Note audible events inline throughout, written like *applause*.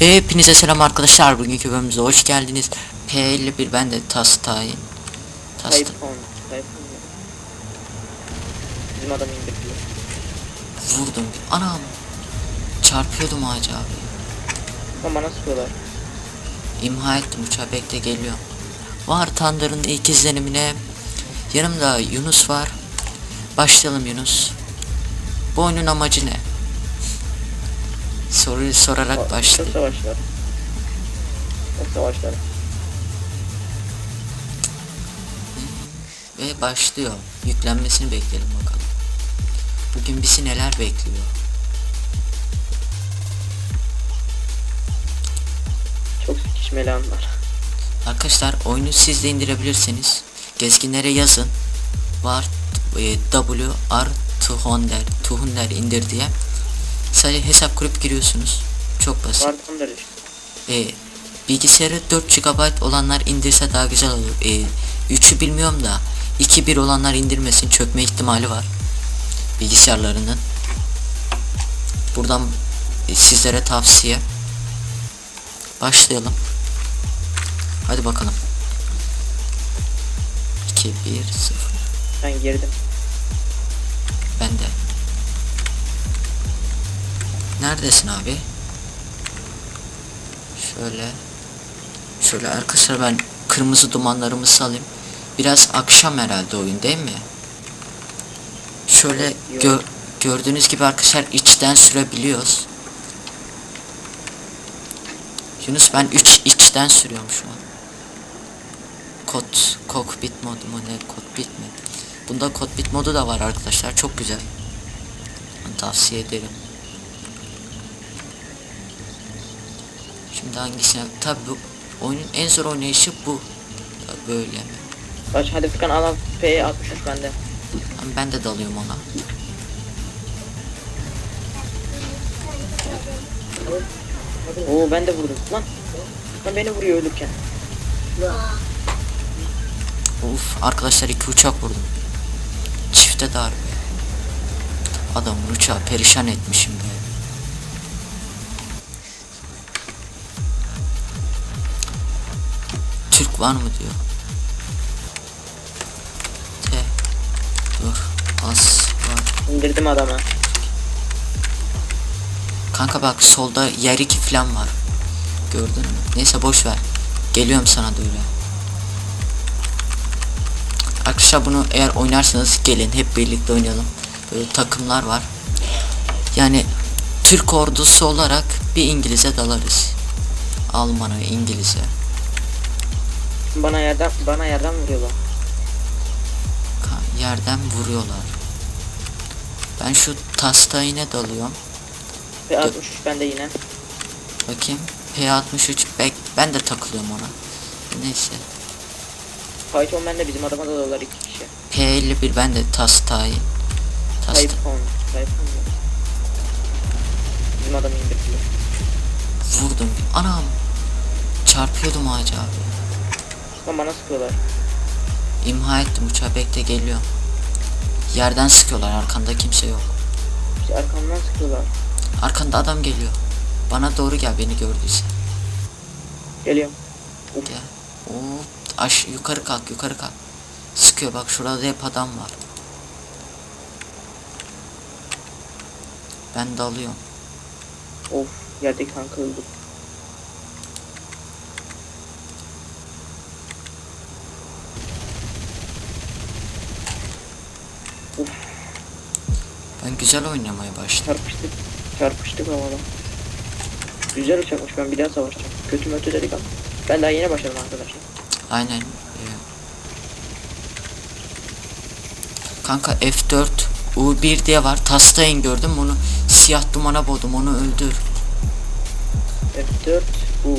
Hepinize selam arkadaşlar. Bugünkü bölümümüze hoş geldiniz. P51 ben de Tastay. Tasta. Typhoon. Typhoon ya. Bizim adam indirdi. Vurdum. Anam. Çarpıyordum ağaca abi. Ama bana sıkıyorlar. İmha ettim uçağı bekle geliyor. Var Thunder'ın ilk izlenimine. Yanımda Yunus var. Başlayalım Yunus. Bu oyunun amacı ne? Soruyu sorarak Çok başlayalım. savaşlar. Çok savaşlar. Ve başlıyor. Yüklenmesini bekleyelim bakalım. Bugün bizi neler bekliyor? Çok sikişmeli anlar. Arkadaşlar oyunu siz de indirebilirsiniz. Gezginlere yazın. Var e, W R Tuhonder Tuhonder indir diye. Sadece hesap kurup giriyorsunuz. Çok basit. Var Thunder işte. E, bilgisayarı 4 GB olanlar indirse daha güzel olur. E, 3'ü bilmiyorum da 2.1 olanlar indirmesin çökme ihtimali var. Bilgisayarlarının. Buradan e, sizlere tavsiye. Başlayalım. Hadi bakalım. 2 1 0 Ben girdim. Ben de. Neredesin abi? Şöyle. Şöyle arkadaşlar ben kırmızı dumanlarımı salayım. Biraz akşam herhalde oyun değil mi? Şöyle gö- gördüğünüz gibi arkadaşlar içten sürebiliyoruz. Yunus ben 3 içten sürüyorum şu an. Kod, cockpit modu mu ne cockpit mi? Bunda cockpit modu da var arkadaşlar çok güzel. Tavsiye ederim. Şimdi hangisine? Tabi bu oyunun en zor oynayışı bu. Ya Böyle mi? Baş hadi Furkan al al. P63 bende. Ama ben de dalıyorum ona. Oo ben de vurdum. Lan. Lan beni vuruyor ölürken. Uf arkadaşlar iki uçak vurdum. Çifte darbe. Adamın uçağı perişan etmişim be. Var mı diyor. T. Dur. As var. İndirdim adamı. Kanka bak solda yer iki falan var. Gördün mü? Neyse boş ver. Geliyorum sana da öyle. Arkadaşlar bunu eğer oynarsanız gelin hep birlikte oynayalım. Böyle takımlar var. Yani Türk ordusu olarak bir İngiliz'e dalarız. Alman'a, İngiliz'e. Bana yerden bana yerden vuruyorlar. Ka- Yerden vuruyorlar. Ben şu Tastayine dalıyorum. P63 bende yine. Bakayım. P63 bek ben de takılıyorum ona. Neyse. Python bende bizim adama da dolar iki kişi. P51 ben de Tastay. Tasta. Typhoon ya. Bizim adam indirdi. Vurdum. Anam. Çarpıyordum ağaca abi. Lan bana sıkıyorlar. İmha ettim uçağı bekle geliyor. Yerden sıkıyorlar arkanda kimse yok. İşte arkamdan sıkıyorlar. Arkanda adam geliyor. Bana doğru gel beni gördüyse. Geliyorum. Gel. Oo, aş yukarı kalk yukarı kalk. Sıkıyor bak şurada hep adam var. Ben de alıyorum. Of yerdeki kanka öldü. Ben güzel oynamaya başladım. çarpıştık. Çarpıştık havada. Güzel uçakmış ben bir daha savaşacağım. Kötü mötü dedik ama. Ben daha yeni başladım arkadaşlar. Aynen. ee. Kanka F4 U1 diye var. Tastayın gördüm onu. Siyah dumana boğdum onu öldür. F4 U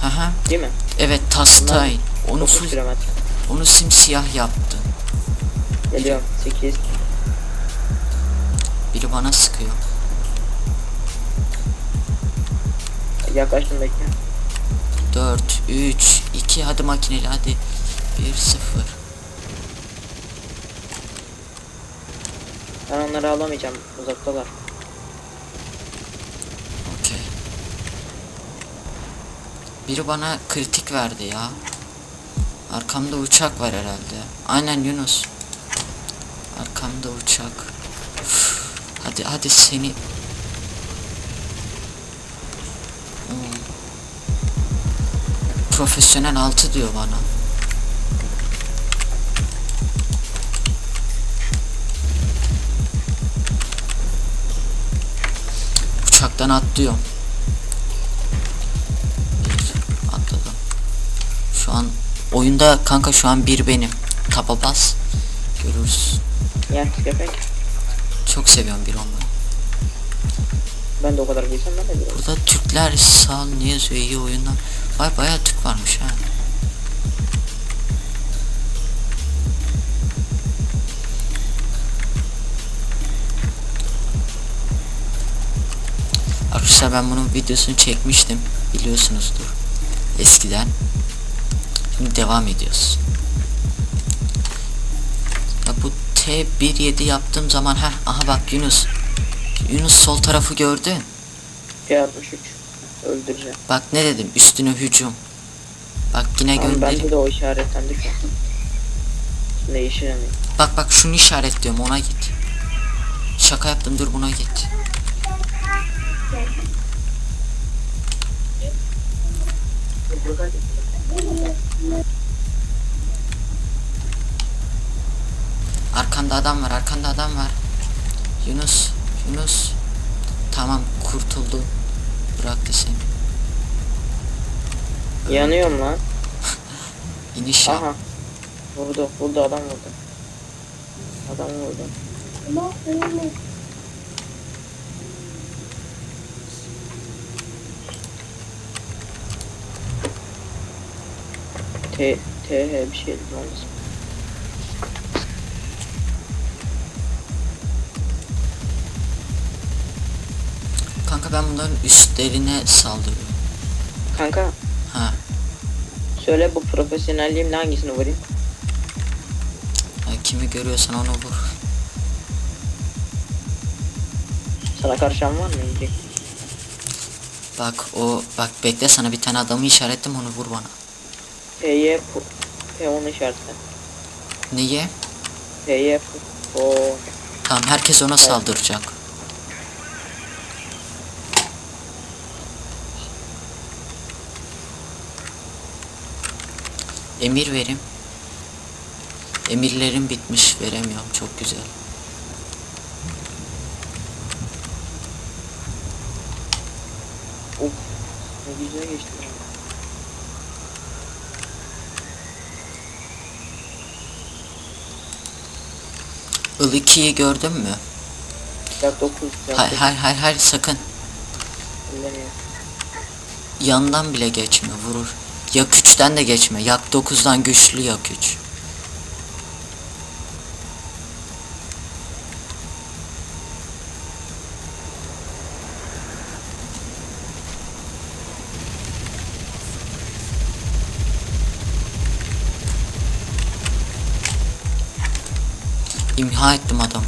Haha. değil mi? Evet Tastayın. Onu 9 full, kilometre. onu simsiyah yaptı. Geliyorum 8. Biri bana sıkıyor. Yaklaştım bekle. 4 3 2 hadi makineli hadi. 1 0. Ben onları alamayacağım uzaktalar. Okey. Biri bana kritik verdi ya. Arkamda uçak var herhalde. Aynen Yunus. Arkamda uçak. Hadi hadi seni. Profesyonel altı diyor bana. Uçaktan atlıyorum. Atladım. Şu an oyunda kanka şu an bir benim. Tapa bas. Görürsün. Ya köpek. Çok seviyorum bir onları. Ben de o kadar bilsem ben de bilirim. Burada Türkler sağ ol ne yazıyor iyi oyunlar. Vay bayağı Türk varmış ha. Arkadaşlar ben bunun videosunu çekmiştim biliyorsunuzdur eskiden. Şimdi devam ediyoruz. T17 yaptığım zaman ha aha bak Yunus. Yunus sol tarafı gördün. P63. Öldüreceğim. Bak ne dedim üstüne hücum. Bak yine Ama gönder. bende de o işaretlendi şu an. Şimdi değiştiremiyorum. Bak bak şunu işaretliyorum ona git. Şaka yaptım dur buna git. Arkanda adam var arkanda adam var. Yunus Yunus. Tamam kurtuldu. Bıraktı seni. Yanıyorum lan. *laughs* İniş yap. Aha. Vurdu. Vurdu adam vurdu. Adam vurdu. T T bir şey olmasın. Ben bunların üstlerine saldırıyorum. Kanka Ha. söyle bu profesyonelliğimle hangisini vurayım? ya kimi görüyorsan onu vur. Sana karşılan var mı? Yiyecek. Bak o bak bekle sana bir tane adamı işaretledim onu vur bana. Pu- P onu işaretle. Niye? Pu- o Tamam herkes ona saldıracak. Emir verim. Emirlerim bitmiş veremiyorum çok güzel. Uf. Ne güzel geçti. ya. Il-2'yi gördün mü? Yak 9. Yak Hayır 9. hayır hayır hayır sakın. Yandan bile geçme vurur. Yak 3'ten de geçme. Yak 9'dan güçlü yak 3. İmha ettim adamı.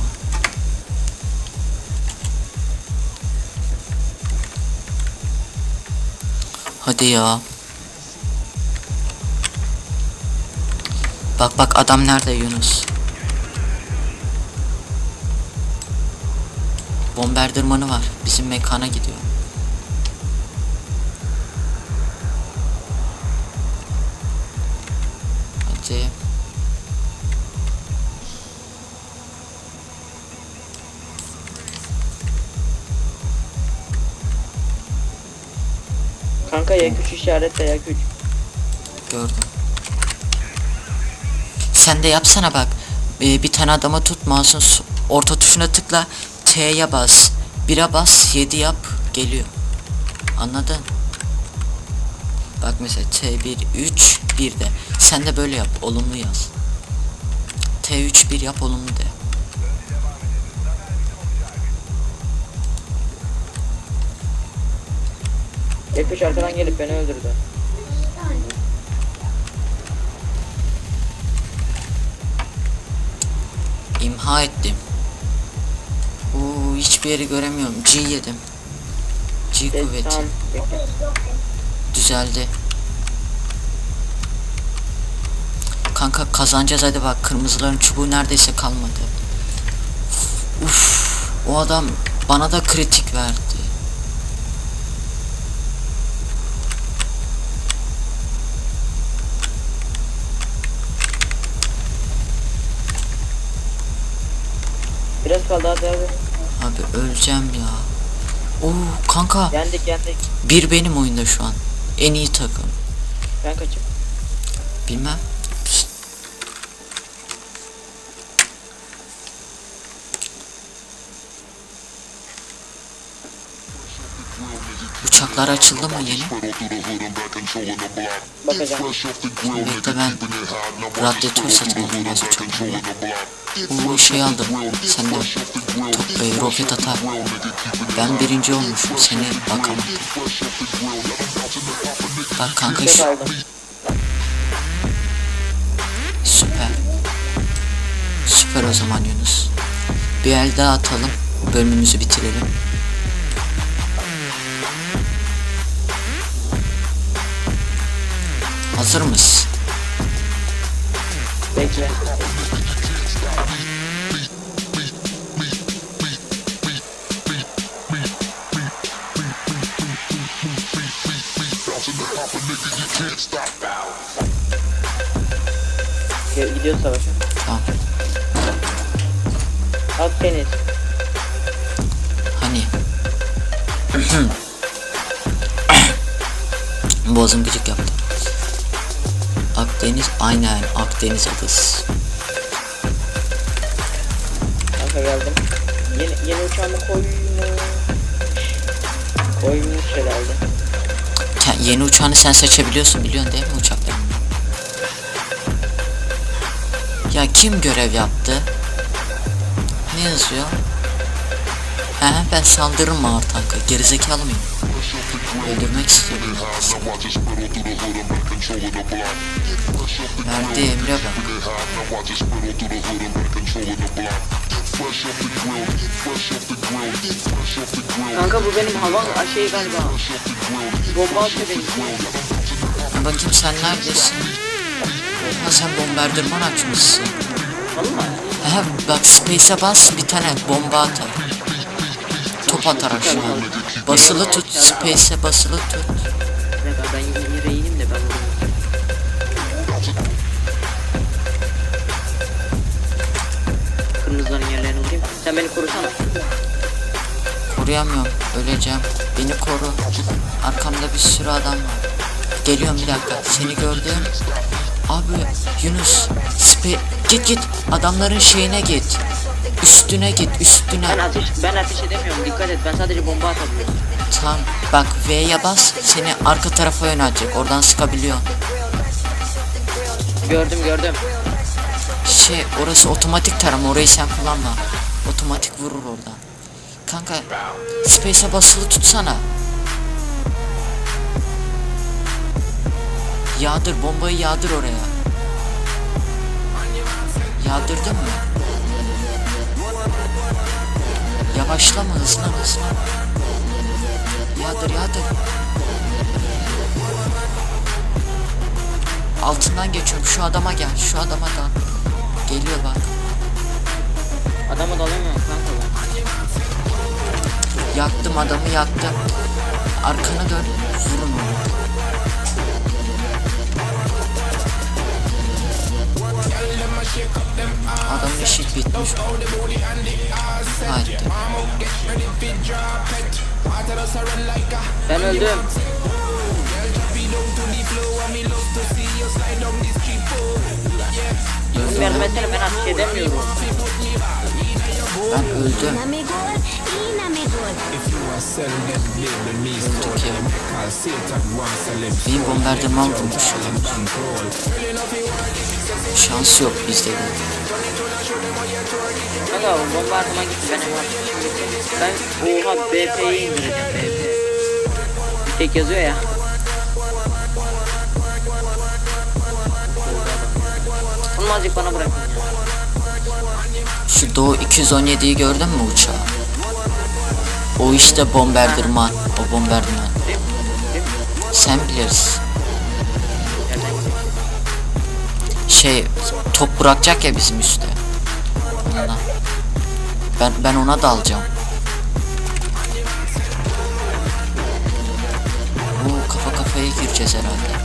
Hadi ya. Bak bak adam nerede Yunus? Bombardımanı var. Bizim mekana gidiyor. Hadi. Kanka yak 3 işaretle yak 3. Gördüm. Sen de yapsana bak. Ee, bir tane adama tut mouse'un orta tuşuna tıkla. T'ye bas. 1'e bas 7 yap geliyor. Anladın? Bak mesela T1 3 1 de. Sen de böyle yap. Olumlu yaz. T3 1 yap olumlu de. Yak 3 arkadan gelip beni öldürdü. imha ettim. Oo, hiçbir yeri göremiyorum. G yedim. G kuvveti. Düzeldi. Kanka kazanacağız hadi bak kırmızıların çubuğu neredeyse kalmadı. Uf, o adam bana da kritik verdi. Biraz kaldı hadi hadi. Abi öleceğim ya. Oo kanka Yendik yendik. bir benim oyunda şu an. En iyi takım. Ben kaçayım. Bilmem. Uçaklar açıldı mı yeni? Bakacağım. Bekle ben radyatör satın az uçaklarla. Bu şey aldım. Sen de top, e, roket atar. Ben birinci olmuşum. Seni bakalım. Bak kanka şu. Süper. Süper o zaman Yunus. Bir el daha atalım. Bölümümüzü bitirelim. Hazır mısın? Bekle. Ge- Gidiyor savaşa. Tamam. Akdeniz. Hani? *coughs* Boğazım gıcık yaptı. Akdeniz aynen Akdeniz adası. Kanka geldim. Yeni, yeni uçağımı koymuş. Koymuş herhalde. Yeni uçağını sen seçebiliyorsun biliyorsun değil mi uçakları? Ya kim görev yaptı? Ne yazıyor? He ben saldırırım ağır tanka. Gerizekalı mıyım? Öldürmek istiyorum. Verdi Emre bak. Kanka bu benim hava şey galiba. Bomba atıyor beni. Bakayım sen neredesin? Ha sen bombardıman açmışsın. Valla. He bak space'e bas bir tane bomba atar. Top atar aşağı. Basılı tut space'e basılı tut. Ben yine yere ineyim de ben. Kırmızıların yerlerini vurayım. Sen beni korusana. Koruyamıyorum. Öleceğim. Beni koru. Arkamda bir sürü adam var. Geliyorum bir dakika. Seni gördüm. Abi Yunus. Spe git git. Adamların şeyine git. Üstüne git. Ben Üstüne. ateş ben ateş edemiyorum. Dikkat et. Ben sadece bomba atabiliyorum. Tamam. Bak V'ye bas. Seni arka tarafa yönelecek. Oradan sıkabiliyor. Gördüm gördüm. Şey orası otomatik tarama. Orayı sen kullanma. Otomatik vurur oradan. Kanka. Space'e basılı tutsana. Yağdır bombayı yağdır oraya. Yağdırdın mı? Yavaşlama hızlan hızlan. Yağdır yağdır. Altından geçiyorum şu adama gel şu adama da. Geliyor bak. Adamı dalamıyorum kanka ben. Yaktım adamı yaktım. Arkana dön. Vurun onu. Adamın işi bitmiş. Haydi. Ben öldüm. Yunus yardım ben ateş edemiyorum. Ben öldüm. Benim bombardıman vurmuş. Şans yok bizde de. Kanka o bombardıma gitti ben hemen Ben oha BP'yi indireceğim BP. Bir tek yazıyor ya. Bunu azıcık bana bırakın ya. Şu Doğu 217'yi gördün mü uçağı? O işte bombardıman. O bombardıman. Sen bilirsin. Şey top bırakacak ya bizim üstte. Ben ben ona dalacağım. Oo kafa kafaya gireceğiz herhalde.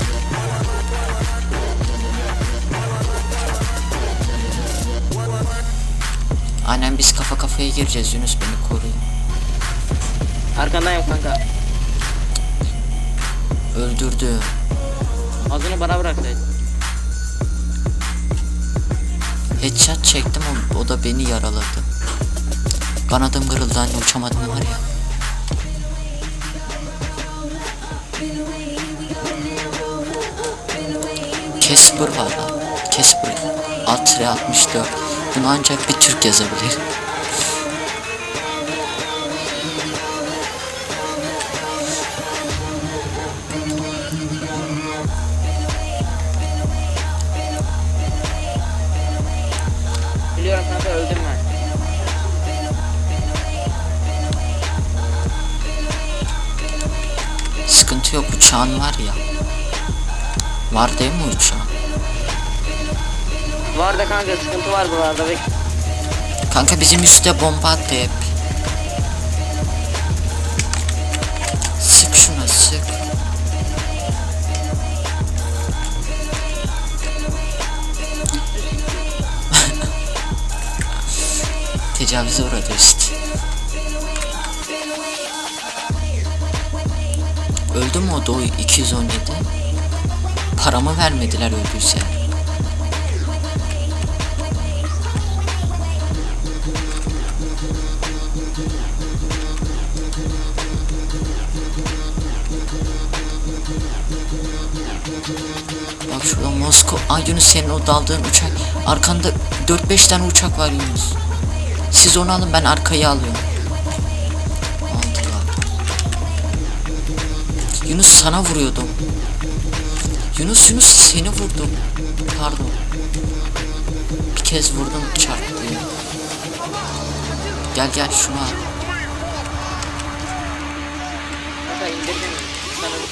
Aynen biz kafa kafaya gireceğiz Yunus beni koru. Arkandayım kanka. Öldürdü. Ağzını bana bıraksaydın. Headshot çektim o, o da beni yaraladı. Kanadım kırıldı anne uçamadım var ya. Casper var lan. Casper. Atre 64. Bunu ancak bir Türk yazabilir. Sıkıntı yok uçağın var ya. Var değil mi uçağın? Var da kanka sıkıntı var buralarda. Bek Kanka bizim üstte bomba attı hep. Sık şuna sık. *laughs* Tecavüze uğradı üst. Öldü mü o Doğu 217? Paramı vermediler öldüyse. Bak şurada Moskova. Ay Yunus senin o daldığın uçak. Arkanda 4-5 tane uçak var Yunus. Siz onu alın ben arkayı alıyorum. Yunus sana vuruyordum. Yunus Yunus seni vurdum. Pardon. Bir kez vurdum çarptı. Gel gel şunu al.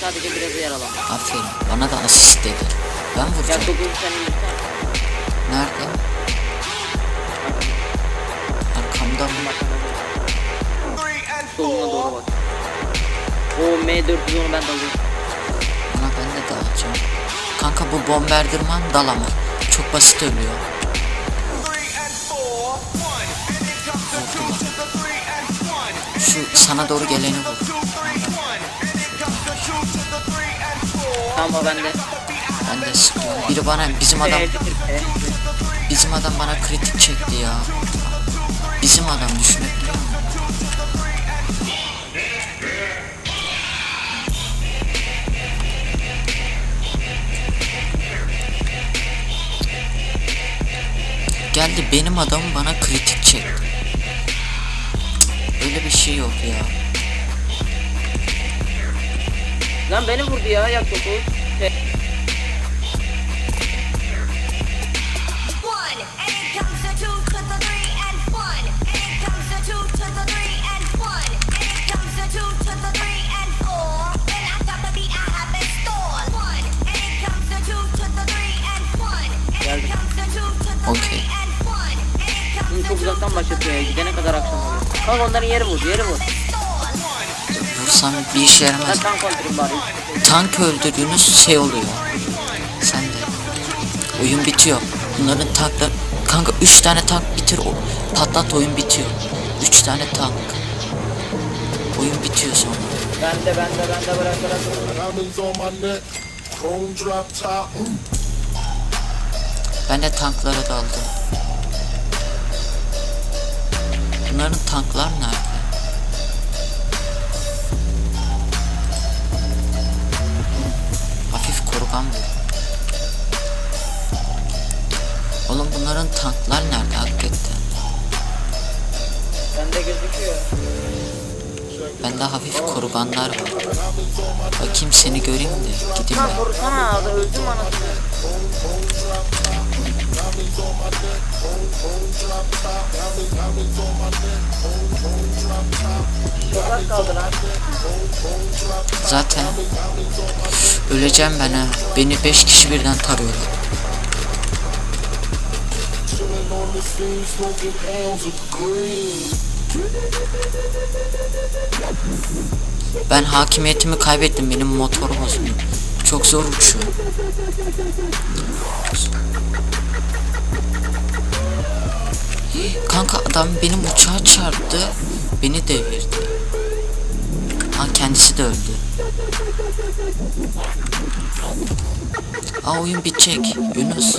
sadece biraz yaralan. Aferin. Bana da asist dedi. Ben Ya vuracağım. bugün sen indirsen. Nerede? Arkamda mı? Soluna doğru bak. O M400 onu ben dalıyorum. Ona ben de dalacağım. Kanka bu bombardıman dalama. Çok basit ölüyor. Şu sana doğru geleni vur. Tamam o bende. Ben de sıkıyorum. Biri bana bizim adam T40 T. bizim adam bana kritik çekti ya. Bizim adam düşünebiliyor musun? Geldi benim adamım bana kritik çekti. Öyle bir şey yok ya. Lan beni vurdu ya yak topu. T. One, and it comes to two to the three çok uzaktan başlatıyor ya. Gidene kadar akşam oluyor. Kanka onların yeri vur, yeri vur. Vursam bir işe Ben yaramaz. tank kontrolüm bari. Tank öldürdüğünüz şey oluyor. Sen de. Oyun bitiyor. Bunların tanklar... Kanka 3 tane tank bitir o. Patlat oyun bitiyor. 3 tane tank. Oyun bitiyor sonra. Bende bende bende bırak bırak. Diamonds on my neck, chrome drop top. Ben de tanklara daldım. Bunların tanklar nerede? Hafif korugan bu. Oğlum bunların tanklar nerede hakikaten? Bende gözüküyor. Bende hafif koruganlar var. Bakayım seni göreyim de gideyim ben. vursana öldüm anasını. Zaten öleceğim ben ha. Beni 5 kişi birden tarıyorlar. Ben hakimiyetimi kaybettim. Benim motor bozuldu. Çok zor uçuyor. Kanka adam benim uçağa çarptı. Beni devirdi. Ha kendisi de öldü. Aa oyun bitecek. Yunus.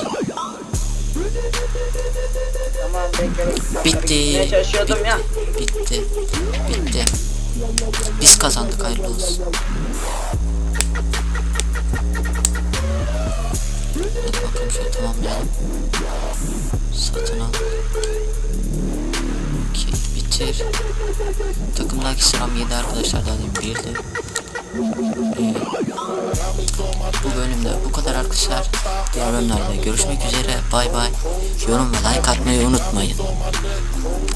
Tamam bekle. Bitti. Gitmeye çalışıyordum ya. Bitti. Bitti. Biz kazandık hayırlı olsun. Hadi bakalım şöyle tamamlayalım. Satın al. Okey bitir. Takımdaki sıram 7 arkadaşlar daha demin birdi. Ee, bu bölümde bu kadar arkadaşlar. Diğer bölümlerde görüşmek üzere. Bay bay. Yorum ve like atmayı unutmayın.